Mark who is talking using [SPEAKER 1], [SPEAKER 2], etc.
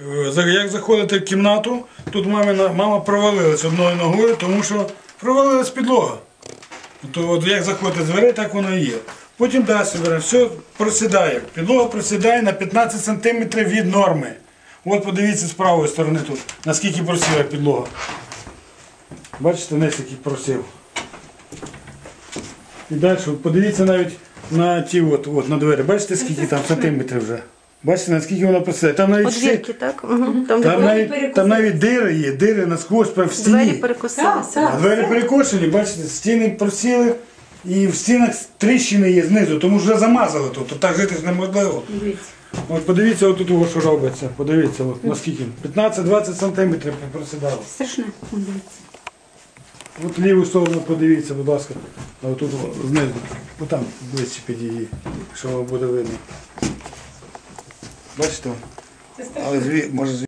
[SPEAKER 1] Е, Як заходите в кімнату, тут мамина, мама провалилась одною ногою, тому що провалилась підлога. То от як заходите з дверей, так воно і є. Потім бере, все просідає. Підлога просідає на 15 см від норми. От подивіться з правої сторони тут, наскільки просіла підлога. Бачите, не який просів. І далі, подивіться навіть на ті от, от на двері. Бачите, скільки там сантиметрів вже? Бачите, наскільки вона просідає. Там навіть, всі-
[SPEAKER 2] Подвірки, так? Угу. Там,
[SPEAKER 1] там, навіть, там навіть дири є, дири насквозь прям в стіні.
[SPEAKER 2] двері перекосилися.
[SPEAKER 1] А двері перекошені, бачите, стіни просіли і в стінах тріщини є знизу, тому що вже замазали тут, то так жити ж неможливо. От подивіться, отут його що робиться. Подивіться, от, наскільки. 15-20 сантиметрів просідало.
[SPEAKER 3] Страшно. Вон, дивіться.
[SPEAKER 1] От ліву сторону подивіться, будь ласка. А отут знизу. Отам ближче під її, що вам буде видно. Бачите? Але зві, може зві-